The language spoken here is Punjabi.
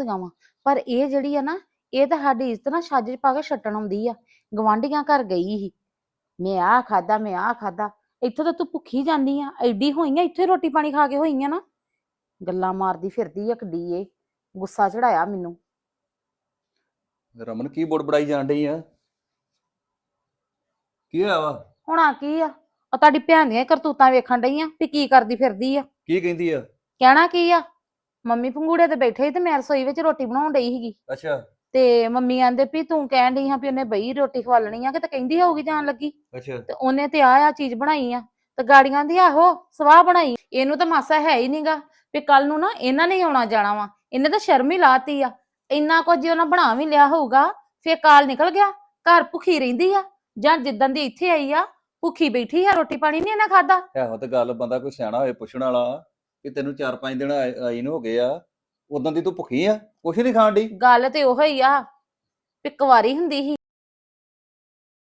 ਹੁੰਦੀਆਂ ਵਾਂ ਪਰ ਇਹ ਜਿਹੜੀ ਆ ਨਾ ਇਹ ਤਾਂ ਸਾਡੀ ਇੱਜ਼ਤ ਨਾ ਛੱਜ 'ਚ ਪਾ ਕੇ ਛੱਟਣ ਆਉਂਦੀ ਆ। ਗਵਾਂਢੀਆਂ ਘਰ ਗਈ ਸੀ। ਮੈਂ ਆਹ ਖਾਦਾ ਮੈਂ ਆਹ ਖਾਦਾ ਇੱਥੋਂ ਤਾਂ ਤੂੰ ਭੁੱਖੀ ਜਾਂਦੀ ਆ। ਐਡੀ ਹੋਈ ਆ ਇੱਥੇ ਰੋਟੀ ਪਾਣੀ ਖਾ ਕੇ ਹੋਈ ਆ ਨਾ। ਗੱਲਾਂ ਮਾਰਦੀ ਫਿਰਦੀ ਆ ਕਿੱਡੀ ਏ ਗੁੱਸਾ ਚੜਾਇਆ ਮੈਨੂੰ। ਰਮਨ ਕੀ ਬੋੜ ਬੜਾਈ ਜਾਣ ਡਈ ਆ? ਕੀ ਹੋਇਆ ਵਾ? ਹੁਣਾ ਕੀ ਆ? ਉਹ ਤੁਹਾਡੀ ਭੈਣ ਦੀਆਂ ਹੀ ਕਰਤੂਤਾਂ ਵੇਖਣ ਡਈ ਆ ਵੀ ਕੀ ਕਰਦੀ ਫਿਰਦੀ ਆ। ਕੀ ਕਹਿੰਦੀ ਆ? ਕਹਿਣਾ ਕੀ ਆ? ਮੰਮੀ ਪੰਗੂੜੇ ਤੇ ਬੈਠੇ ਸੀ ਤੇ ਮੈਂ ਰਸੋਈ ਵਿੱਚ ਰੋਟੀ ਬਣਾਉਣ ਡਈ ਸੀਗੀ। ਅੱਛਾ। ਤੇ ਮੰਮੀ ਆਂਦੇ ਵੀ ਤੂੰ ਕਹਿਣ ਡਈ ਹਾਂ ਵੀ ਉਹਨੇ ਬਈ ਰੋਟੀ ਖਵਾਲਣੀ ਆ ਕਿ ਤੇ ਕਹਿੰਦੀ ਹੋਊਗੀ ਜਾਣ ਲੱਗੀ। ਅੱਛਾ। ਤੇ ਉਹਨੇ ਤੇ ਆ ਆ ਚੀਜ਼ ਬਣਾਈ ਆ। ਤੇ ਗਾੜੀਆਂ ਦੀ ਆਹੋ ਸਵਾਹ ਬਣਾਈ। ਇਹਨੂੰ ਤਾਂ ਮਾਸਾ ਹੈ ਹੀ ਨਹੀਂਗਾ ਵੀ ਕੱਲ ਨੂੰ ਨਾ ਇਹਨਾਂ ਨੇ ਹੀ ਆਉਣਾ ਜਾਣਾ ਵਾ। ਇਹਨੇ ਤਾਂ ਸ਼ਰਮ ਹੀ ਲਾਤੀ ਆ। ਇੰਨਾ ਕੁਝ ਉਹਨਾਂ ਬਣਾ ਵੀ ਲਿਆ ਹੋਊਗਾ ਫੇਰ ਕਾਲ ਨਿਕਲ ਗਿਆ ਘਰ ਭੁੱਖੀ ਰਹਿੰਦੀ ਆ। ਜਾਂ ਜਿੱਦਣ ਦੀ ਇੱਥੇ ਆਈ ਆ ਭੁੱਖੀ ਬੈਠੀ ਆ ਰੋਟੀ ਪਾਣੀ ਨਹੀਂ ਇਹਨਾਂ ਖਾਦਾ ਇਹੋ ਤੇ ਗੱਲ ਬੰਦਾ ਕੋਈ ਸਿਆਣਾ ਹੋਏ ਪੁੱਛਣ ਵਾਲਾ। ਕਿ ਤੈਨੂੰ 4-5 ਦਿਨ ਆਏ ਆਈ ਨੂੰ ਹੋ ਗਏ ਆ ਉਦੋਂ ਦੀ ਤੂੰ ਭੁੱਖੀ ਆ? ਕੁਛ ਨਹੀਂ ਖਾਣ ਡਈ? ਗੱਲ ਤੇ ਉਹੋ ਹੀ ਆ, ਵੀ ਕੁਵਾਰੀ ਹੁੰਦੀ ਸੀ।